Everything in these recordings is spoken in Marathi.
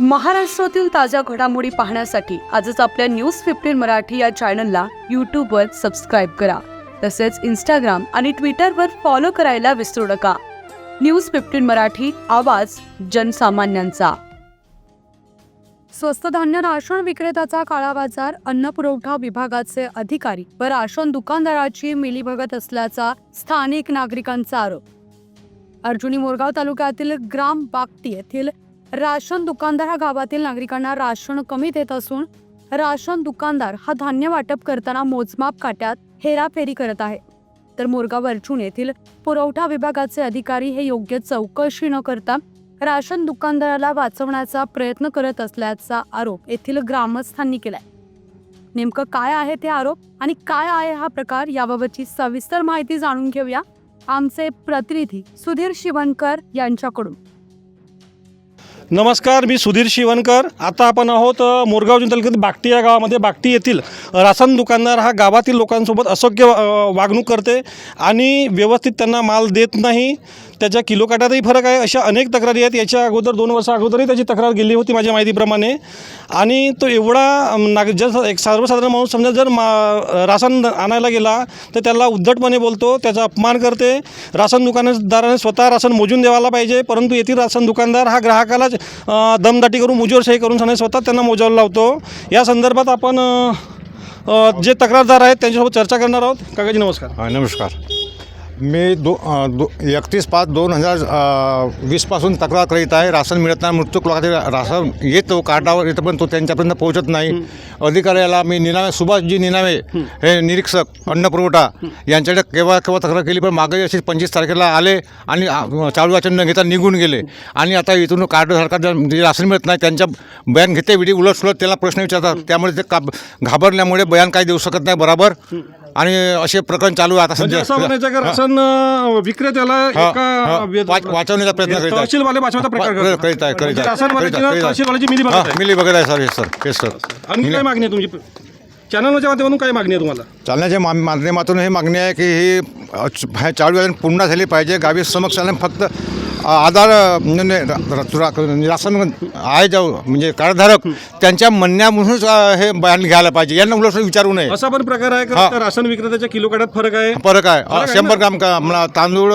महाराष्ट्रातील ताज्या घडामोडी पाहण्यासाठी आजच आपल्या न्यूज फिफ्टीन मराठी या चॅनलला यूट्यूबवर सबस्क्राईब करा. तसेच इंस्टाग्राम आणि ट्विटरवर फॉलो करायला विसरू नका. न्यूज फिफ्टीन मराठी आवाज जनसामान्यांचा. स्वस्त धान्य राशन विक्रेत्याचा काळा बाजार अन्न पुरवठा विभागाचे अधिकारी व राशन दुकानदाराची मिलीभगत असल्याचा स्थानिक नागरिकांचा आरोप. अर्जुनी मोरगाव तालुक्यातील ग्राम बागटी येथील राशन दुकानदार हा गावातील नागरिकांना राशन कमी देत असून राशन दुकानदार हा धान्य वाटप करताना मोजमाप काट्यात हेराफेरी करत आहे. तर मोरगा वर्चून येथील पुरवठा विभागाचे अधिकारी हे योग्य चौकशी न करता राशन दुकानदाराला वाचवण्याचा प्रयत्न करत असल्याचा आरोप येथील ग्रामस्थांनी केलाय. नेमकं काय आहे ते आरोप आणि काय आहे हा प्रकार याबाबतची सविस्तर माहिती जाणून घेऊया आमचे प्रतिनिधी सुधीर शिवणकर यांच्याकडून. नमस्कार मी सुधीर शिवणकर आता आपण आहोत मोरगाव जिल्हा तालुक्यातील बागटी या गावामध्ये. बागटी येथील राशन दुकानदार हा गावातील लोकांसोबत असोग्य वागणूक करते आणि व्यवस्थित त्यांना माल देत नाही. त्याच्या किलो काटातही फरक आहे. अशा अनेक तक्रारी आहेत. याच्या अगोदर दोन वर्षा अगोदरही त्याची तक्रार गेली होती माझ्या माहितीप्रमाणे. आणि तो एवढा नाग जर एक सर्वसाधारण माणूस समजा जर मा रासन आणायला गेला तर त्याला उद्धटपणे बोलतो त्याचा अपमान करते. राशन दुकानदाराने स्वतः रासन मोजून द्यायला पाहिजे परंतु येथील राशन दुकानदार हा ग्राहकालाच दमदाटी करून मुजोरशाही करून सांगणे स्वतः त्यांना मोजायला लावतो. या संदर्भात आपण जे तक्रारदार आहेत त्यांच्यासोबत चर्चा करणार आहोत. काकाजी नमस्कार. हा, नमस्कार. मी दो दो एकतीस पाच दोन हजार वीसपासून तक्रार करीत आहे. राशन मिळत नाही मृत्यू लोकांचे राशन येतो कार्डावर येतं पण तो त्यांच्यापर्यंत पोहोचत नाही. अधिकाऱ्याला मी निनावे सुभाषजी निनावे हे निरीक्षक अन्न पुरवठा यांच्याकडे केव्हा केव्हा तक्रार केली पण मागे अशी पंचवीस तारखेला आले आणि चालू वाचन न घेता निघून गेले. आणि आता इथून कार्ड सरकार जे राशन मिळत नाही त्यांच्या बयान घेते विधी उलट सुलट त्याला प्रश्न विचारतात. त्यामुळे ते का घाबरल्यामुळे बयान काही देऊ शकत नाही बरोबर? आणि असे प्रकरण चालू आहे आता म्हणजे असं म्हणायचं का राशन अ, विक्रेत्याला हा, एका. व्य- वाच- वाचवण्याचा प्रयत्न करीत आहे. तहसीलवाले वाचवण्याचा प्रकार करीत करतात. करीत आहे करीत म्हणजे आहे राशनवाल्याची करीत ना. तहसीलवाल्याची मिली बघत आहे मिली आहे sir yes sir yes sir आणि काय मागणी आहे तुमची चॅनलच्या माध्यमातून काय मागणी आहे तुम्हाला चालण्याच्या मा माध्यमातून ही मागणी आहे की ही अ, च- हे चालू आहे पूर्ण झाली पाहिजे गावी समक्ष फक्त आधार अ, म्हणजे र- र- रा- राशन आहे जो म्हणजे कार्डधारक त्यांच्या म्हणण्यामधूनच हे बयान घ्यायला पाहिजे. यांना उलट विचारू नये. असा पण प्रकार आहे का? राशन विक्रेत्याच्या किलो काट्यात फरक आहे? फरक आहे. शंभर? ग्राम का तांदूळ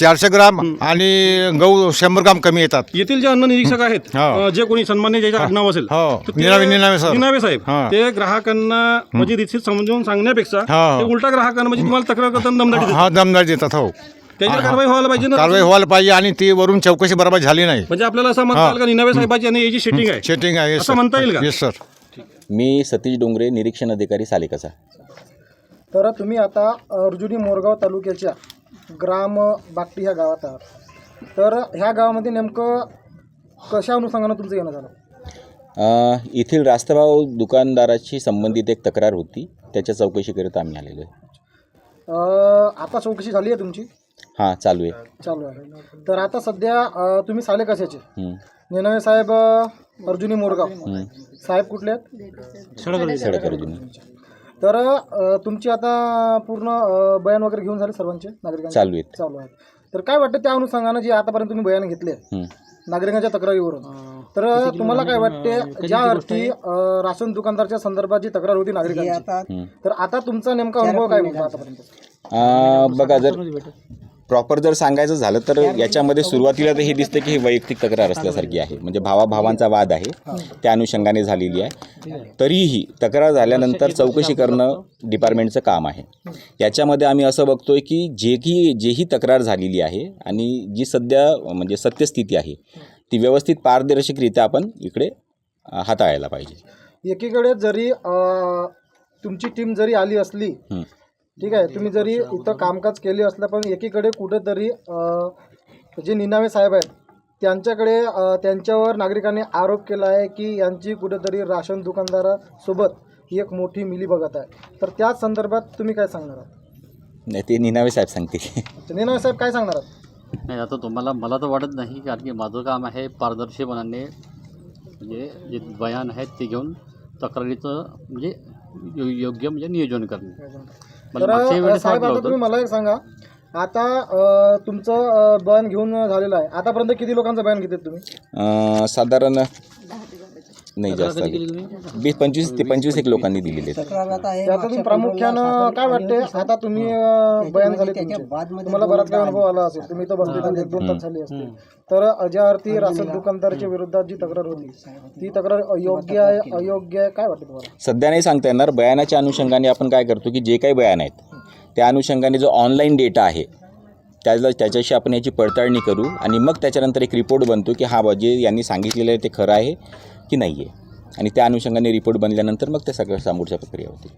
चारशे ग्राम आणि गहू शंभर ग्राम कमी येतात. येथील जे अन्न निरीक्षक आहेत जे कोणी सन्मान्य ज्याच्या आडनाव असेल हो. निनावे- साहेब. ते ग्राहकांना म्हणजे रितसर समजून सांगण्यापेक्षा उलटा ग्राहकांना म्हणजे तुम्हाला तक्रार करताना दमदाटी. हा दमदार देतात हो. त्याच्यावर कारवाई व्हायला पाहिजे ना कारवाई व्हायला पाहिजे आणि ती वरून चौकशी बरोबर झाली नाही. म्हणजे आपल्याला असं म्हणता येईल का? निनावे साहेबाची आणि याची सेटिंग आहे. सेटिंग आहे असं म्हणता येईल का? येस सर मी सतीश डोंगरे निरीक्षण अधिकारी सालेकसा तर तुम्ही आता अर्जुनी मोरगाव तालुक्याच्या ग्राम बागटी ह्या गावात आहात. तर ह्या गावामध्ये नेमकं कशा अनुषंगानं तुमचं येणं झालं? अ, येथील रास्तभाव दुकानदाराशी संबंधित एक तक्रार होती. त्याच्या चौकशीकरिता आम्ही आलेलो आहे. अं, आता चौकशी झाली आहे तुमची? हां चालू आहे. चालू आहे. तर आता सध्या अं, तुम्ही साले कशाचे? हं, नेनवे साहेब अं, अर्जुनी मोरगाव. साहेब कुठले आहेत? सडक अर्जुनी. तर अं, तुमची आता पूर्ण अं, बयान वगैरे घेऊन झाले सर्वांचे नागरिकांचे? चालू आहेत. चालू आहेत. तर काय वाटतं त्या अनुषंगानं जे आतापर्यंत तुम्ही बयान घेतले? हं. नागरिकांच्या तक्रारीवरून. तर तुम्हाला काय वाटते ज्या अर्थी अं, राशन दुकानदारच्या संदर्भात जी तक्रार होती नागरिकांची. तर आता तुमचा नेमका अनुभव काय होता आतापर्यंत? अ, बघा जर प्रॉपर जर सांगायचं झालं तर याच्यामध्ये सुरुवातीला तर हे दिसतं की ही वैयक्तिक तक्रार असल्यासारखी आहे. म्हणजे भावाभावांचा वाद आहे. त्या अनुषंगाने झालेली आहे. तरीही तक्रार झाल्यानंतर चौकशी करणं डिपार्टमेंटचं काम आहे. याच्यामध्ये आम्ही असं बघतोय की जे की जेही तक्रार झालेली आहे आणि जी सध्या म्हणजे सत्यस्थिती आहे ती व्यवस्थित पारदर्शकरित्या आपण इकडे हाताळायला पाहिजे. एकीकडे जरी अं, तुमची टीम जरी आली असली हं. ठीक आहे तुम्ही जरी इथं कामकाज केले असलं पण एकीकडे कुठेतरी अं, जे निनावे साहेब आहेत त्यांच्याकडे त्यांच्यावर नागरिकांनी आरोप केला आहे की यांची कुठेतरी राशन दुकानदारासोबत ही एक मोठी मिली बघत आहे. तर त्या संदर्भात तुम्ही काय सांगणार आहात? नाही ते निनावे साहेब सांगतील. तर निनावे साहेब काय सांगणार आहात? नाही आता तुम्हाला मला तर वाटत नाही कारण की माझं काम आहे पारदर्शीपणाने म्हणजे जे बयान आहेत ते घेऊन तक्रारीचं म्हणजे योग्य म्हणजे नियोजन करणे. तर साहेब आता तुम्ही मला एक सांगा. आता तुमचं बयान घेऊन झालेलं आहे. आतापर्यंत किती लोकांचं बयान घेतात तुम्ही? साधारण नाही जास्त वीस पंचवीस ते पंचवीस एक लोकांनी दिलेले आहेत. त्यातून प्रामुख्यानं काय वाटते आता तुम्ही अ, बयान झाले तुमचे. तुम्हाला बराच काही अनुभव आला असेल. तुम्ही तर बसले एक दोन तास झाले असते तर ज्या अर्थी राशन दुकानदाराच्या विरोधात जी तक्रार होती ती तक्रार अयोग्य आहे अयोग्य आहे. काय वाटतं तुम्हाला? सध्या नाही सांगता येणार. बयानाच्या अनुषंगाने आपण काय करतो की जे काही बयान आहेत त्या अनुषंगाने जो ऑनलाईन डेटा आहे त्याला त्याच्याशी आपण याची पडताळणी करू आणि मग त्याच्यानंतर एक रिपोर्ट बनतो की हा जे यांनी सांगितलेलं आहे ते खरं आहे की नाही आहे आणि त्या अनुषंगाने रिपोर्ट बनल्यानंतर मग त्या सगळ्या समोरच्या प्रक्रिया होतील